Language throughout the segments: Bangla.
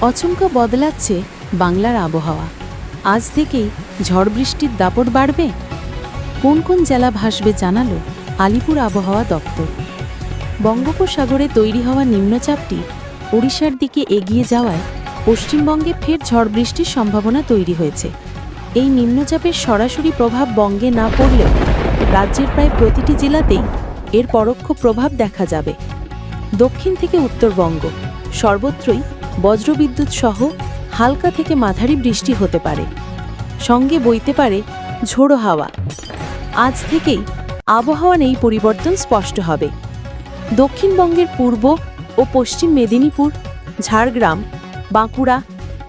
অচমকা বদলাচ্ছে বাংলার আবহাওয়া। আজ থেকেই ঝড় বৃষ্টির দাপট বাড়বে? কোন কোন জেলা ভাসবে জানালো আলিপুর আবহাওয়া দপ্তর। বঙ্গোপসাগরে তৈরি হওয়া নিম্নচাপটি ওড়িশার দিকে এগিয়ে যাওয়ায় পশ্চিমবঙ্গে ফের ঝড় বৃষ্টির সম্ভাবনা তৈরি হয়েছে। এই নিম্নচাপের সরাসরি প্রভাব বঙ্গে না পড়লেও রাজ্যের প্রায় প্রতিটি জেলাতেই এর পরোক্ষ প্রভাব দেখা যাবে। দক্ষিণ থেকে উত্তরবঙ্গ সর্বত্রই বজ্রবিদ্যুৎ সহ হালকা থেকে মাঝারি বৃষ্টি হতে পারে। সঙ্গে বইতে পারে ঝোড়ো হাওয়া। আজ থেকেই আবহাওয়ার এই পরিবর্তন স্পষ্ট হবে। দক্ষিণবঙ্গের পূর্ব ও পশ্চিম মেদিনীপুর, ঝাড়গ্রাম, বাঁকুড়া,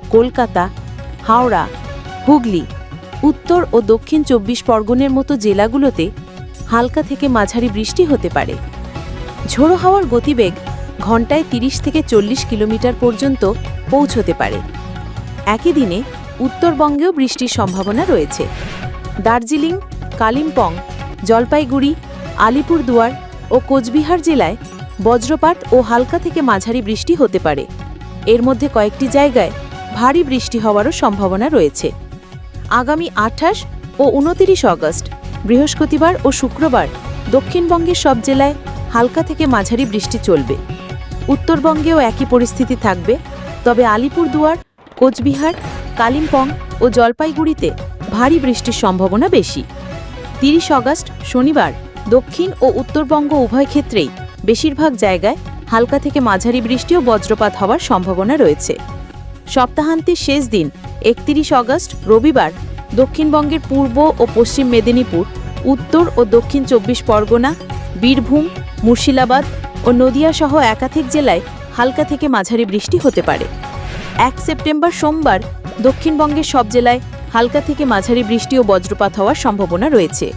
কলকাতা, হাওড়া, হুগলি, উত্তর ও দক্ষিণ চব্বিশ পরগনের মতো জেলাগুলোতে হালকা থেকে মাঝারি বৃষ্টি হতে পারে। ঝোড়ো হাওয়ার গতিবেগ ঘন্টায় ৩০ থেকে চল্লিশ কিলোমিটার পর্যন্ত পৌঁছতে পারে। একই দিনে উত্তরবঙ্গেও বৃষ্টির সম্ভাবনা রয়েছে। দার্জিলিং, কালিম্পং, জলপাইগুড়ি, আলিপুরদুয়ার ও কোচবিহার জেলায় বজ্রপাত ও হালকা থেকে মাঝারি বৃষ্টি হতে পারে। এর মধ্যে কয়েকটি জায়গায় ভারী বৃষ্টি হওয়ারও সম্ভাবনা রয়েছে। আগামী আঠাশ ও উনতিরিশ অগস্ট, বৃহস্পতিবার ও শুক্রবার দক্ষিণবঙ্গের সব জেলায় হালকা থেকে মাঝারি বৃষ্টি চলবে। উত্তরবঙ্গেও একই পরিস্থিতি থাকবে। তবে আলিপুরদুয়ার, কোচবিহার, কালিম্পং ও জলপাইগুড়িতে ভারী বৃষ্টির সম্ভাবনা বেশি। তিরিশ অগস্ট, শনিবার, দক্ষিণ ও উত্তরবঙ্গ উভয় ক্ষেত্রেই বেশিরভাগ জায়গায় হালকা থেকে মাঝারি বৃষ্টি ও বজ্রপাত হওয়ার সম্ভাবনা রয়েছে। সপ্তাহান্তের শেষ দিন, একত্রিশ অগস্ট, রবিবার, দক্ষিণবঙ্গের পূর্ব ও পশ্চিম মেদিনীপুর, উত্তর ও দক্ষিণ চব্বিশ পরগনা, বীরভূম, মুর্শিদাবাদ ও নদিয়া সহ একাধিক জেলায় হালকা থেকে মাঝারি বৃষ্টি হতে পারে। এক সেপ্টেম্বর সোমবার দক্ষিণবঙ্গের সব জেলায় হালকা থেকে মাঝারি বৃষ্টি ও বজ্রপাত হওয়ার সম্ভাবনা রয়েছে।